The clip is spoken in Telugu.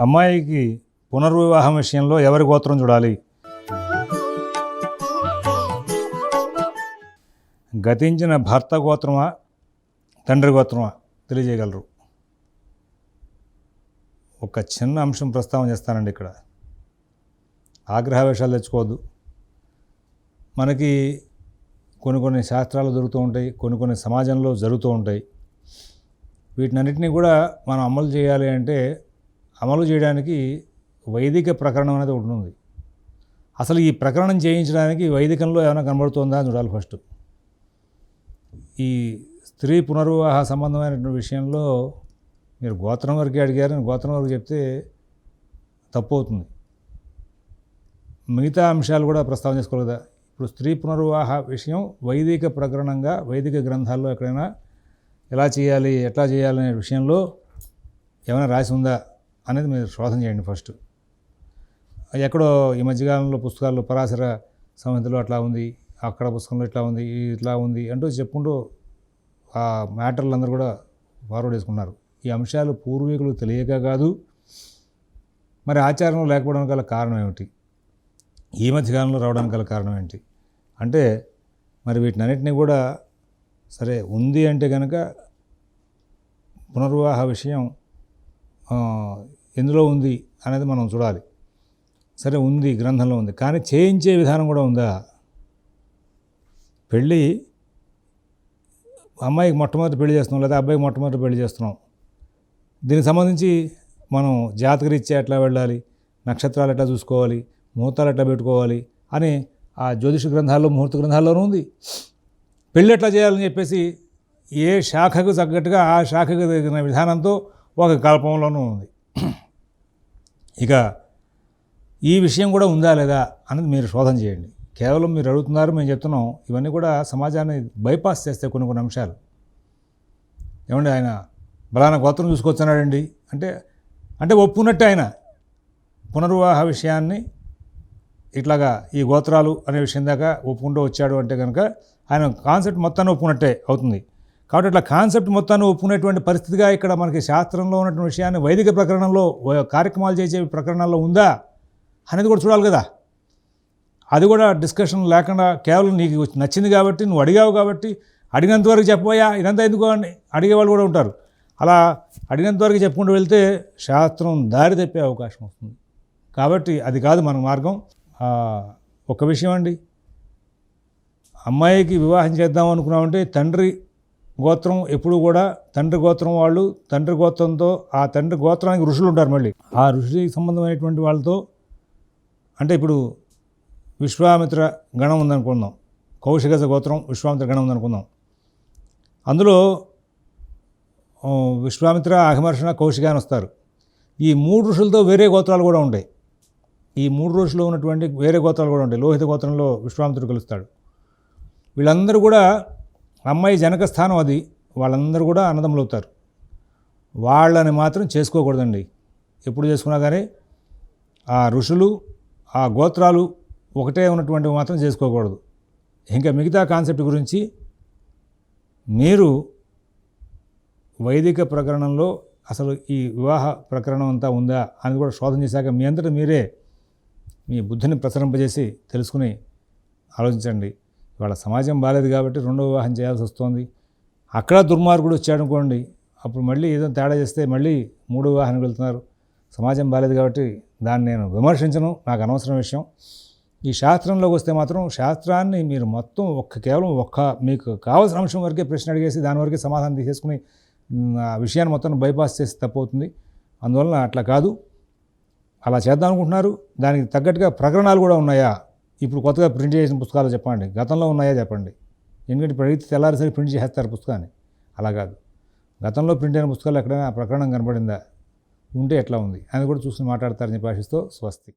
అమ్మాయికి పునర్వివాహం విషయంలో ఎవరి గోత్రం చూడాలి? గతించిన భర్త గోత్రమా తండ్రి గోత్రమా తెలియజేయగలరు. ఒక చిన్న అంశం ప్రస్తావన చేస్తానండి ఇక్కడ. ఆగ్రహవేశాలు తెచ్చుకోవద్దు. మనకి కొన్ని కొన్ని శాస్త్రాలు దొరుకుతూ ఉంటాయి కొన్ని కొన్ని సమాజంలో జరుగుతూ ఉంటాయి. వీటినన్నింటినీ కూడా మనం అమలు చేయాలి అంటే అమలు చేయడానికి వైదిక ప్రకరణం అనేది ఒకటి ఉంది. అసలు ఈ ప్రకరణం చేయించడానికి వైదికంలో ఏమైనా కనబడుతుందా అని చూడాలి ఫస్ట్. ఈ స్త్రీ పునర్వివాహ సంబంధమైనటువంటి విషయంలో మీరు గోత్రం వరకు అడిగారని గోత్రం వరకు చెప్తే తప్పు అవుతుంది మిగతా అంశాలు కూడా ప్రస్తావన చేసుకోలేదా ఇప్పుడు స్త్రీ పునర్వివాహ విషయం వైదిక ప్రకరణంగా వైదిక గ్రంథాల్లో ఎక్కడైనా ఎలా చేయాలి ఎట్లా చేయాలి అనే విషయంలో ఏమైనా రాసి ఉందా? అనేది మీరు శోధన చేయండి ఫస్ట్. ఎక్కడో ఈ మధ్యకాలంలో పుస్తకాల్లో పరాశర సంహితలో అట్లా ఉంది అక్కడ పుస్తకంలో ఇట్లా ఉంది ఇట్లా ఉంది అంటూ చెప్పుకుంటూ ఆ మ్యాటర్లు అందరూ కూడా ఫార్వర్డ్ చేసుకున్నారు. ఈ అంశాలు పూర్వీకులు తెలియక కాదు మరి ఆచారంలో లేకపోవడం గల కారణం ఏమిటి? ఈ మధ్యకాలంలో రావడానికి గల కారణం ఏంటి? అంటే మరి వీటినన్నింటినీ కూడా సరే ఉంది అంటే కనుక పునర్వాహ విషయం ఎందులో ఉంది అనేది మనం చూడాలి. సరే ఉంది గ్రంథంలో ఉంది. కానీ చేయించే విధానం కూడా ఉందా? పెళ్ళి అమ్మాయికి మొట్టమొదటి పెళ్ళి చేస్తున్నాం లేదా అబ్బాయికి మొట్టమొదటి పెళ్ళి చేస్తున్నాం. దీనికి సంబంధించి మనం జాతకరీత్యా ఎట్లా వెళ్ళాలి నక్షత్రాలు ఎట్లా చూసుకోవాలి ముహూర్తాలు ఎట్లా పెట్టుకోవాలి అని ఆ జ్యోతిష గ్రంథాల్లో ముహూర్త గ్రంథాల్లోనూ ఉంది. పెళ్ళి ఎట్లా చేయాలని చెప్పేసి ఏ శాఖకు తగ్గట్టుగా ఆ శాఖకు తగిన విధానంతో ఒక కల్పంలోనూ ఉంది. ఇక ఈ విషయం కూడా ఉందా లేదా అన్నది మీరు శోధన చేయండి. కేవలం మీరు అడుగుతున్నారు మేము చెప్తున్నాం ఇవన్నీ కూడా సమాజాన్ని బైపాస్ చేస్తే కొన్ని కొన్ని అంశాలు. ఏమండి ఆయన బలానా గోత్రం చూసుకొచ్చున్నాడండి. అంటే అంటే ఒప్పుకున్నట్టే ఆయన పునర్వివాహ విషయాన్ని ఇట్లాగా ఈ గోత్రాలు అనే విషయం దాకా ఒప్పుకుంటూ వచ్చాడు అంటే కనుక ఆయన కాన్సెప్ట్ మొత్తాన్ని ఒప్పుకున్నట్టే అవుతుంది. కాబట్టి ఇట్లా కాన్సెప్ట్ మొత్తాన్ని ఒప్పుకునేటువంటి పరిస్థితిగా ఇక్కడ మనకి శాస్త్రంలో ఉన్నటువంటి విషయాన్ని వైదిక ప్రకరణంలో కార్యక్రమాలు చేసే ప్రకరణంలో ఉందా అనేది కూడా చూడాలి కదా. అది కూడా డిస్కషన్ లేకుండా కేవలం నీకు నచ్చింది కాబట్టి నువ్వు అడిగావు కాబట్టి అడిగినంత వరకు చెప్పబోయా? ఇదంతా ఎందుకు అని అడిగేవాళ్ళు కూడా ఉంటారు. అలా అడిగినంత వరకు చెప్పుకుంటూ వెళ్తే శాస్త్రం దారి తప్పే అవకాశం వస్తుంది. కాబట్టి అది కాదు మన మార్గం. ఒక విషయం అండి. అమ్మాయికి వివాహం చేద్దాం అనుకున్నామంటే తండ్రి గోత్రం ఎప్పుడు కూడా తండ్రి గోత్రం వాళ్ళు తండ్రి గోత్రంతో ఆ తండ్రి గోత్రానికి ఋషులు ఉంటారు మళ్ళీ. ఆ ఋషులకి సంబంధమైనటువంటి వాళ్ళతో అంటే ఇప్పుడు విశ్వామిత్ర గణం ఉందనుకుందాం. కౌశికజ గోత్రం విశ్వామిత్ర గణం ఉందనుకుందాం. అందులో విశ్వామిత్ర అఘమర్షణ కౌశిక అని వస్తారు. ఈ మూడు ఋషులతో వేరే గోత్రాలు కూడా ఉంటాయి. ఈ మూడు ఋషులు ఉన్నటువంటి వేరే గోత్రాలు కూడా ఉంటాయి. లోహిత గోత్రంలో విశ్వామిత్రుడు కలుస్తాడు. వీళ్ళందరూ కూడా అమ్మాయి జనక స్థానం అది. వాళ్ళందరూ కూడా అన్నదమ్ములవుతారు. వాళ్ళని మాత్రం చేసుకోకూడదండి. ఎప్పుడు చేసుకున్నా కానీ ఆ ఋషులు ఆ గోత్రాలు ఒకటే ఉన్నటువంటివి మాత్రం చేసుకోకూడదు. ఇంకా మిగతా కాన్సెప్ట్ గురించి మీరు వైదిక ప్రకరణంలో అసలు ఈ వివాహ ప్రకరణం అంతా ఉందా అని కూడా శోధన చేశాక మీ అంతటా మీరే మీ బుద్ధిని ప్రసరింపజేసి తెలుసుకుని ఆలోచించండి. ఇవాళ సమాజం బాగాలేదు కాబట్టి రెండో వివాహం చేయాల్సి వస్తుంది. అక్కడ దుర్మార్గుడు వచ్చాడు అనుకోండి అప్పుడు మళ్ళీ ఏదో తేడా చేస్తే మళ్ళీ మూడో వివాహానికి వెళ్తున్నారు. సమాజం బాలేదు కాబట్టి దాన్ని నేను విమర్శించను నాకు అనవసరం విషయం. ఈ శాస్త్రంలోకి వస్తే మాత్రం శాస్త్రాన్ని మీరు మొత్తం ఒక్క కేవలం ఒక్క మీకు కావాల్సిన అంశం వరకే ప్రశ్న అడిగేసి దాని వరకే సమాధానం తీసేసుకుని ఆ విషయాన్ని మొత్తం బైపాస్ చేసి తప్పవుతుంది. అందువలన అట్లా కాదు. అలా చేద్దాం అనుకుంటున్నారు. దానికి తగ్గట్టుగా ప్రకరణాలు కూడా ఉన్నాయా? ఇప్పుడు కొత్తగా ప్రింట్ చేసిన పుస్తకాలు చెప్పండి. గతంలో ఉన్నాయా చెప్పండి. ఎందుకంటే ఇప్పుడు అడిగితే తెల్లారిసరి ప్రింట్ చేసేస్తారు పుస్తకాన్ని. అలా కాదు. గతంలో ప్రింట్ అయిన పుస్తకాలు ఎక్కడైనా ప్రకరణం కనబడిందా? ఉంటే ఎట్లా ఉంది? అని కూడా చూసి మాట్లాడతారని చెప్పి ఆశిస్తూ స్వస్తి.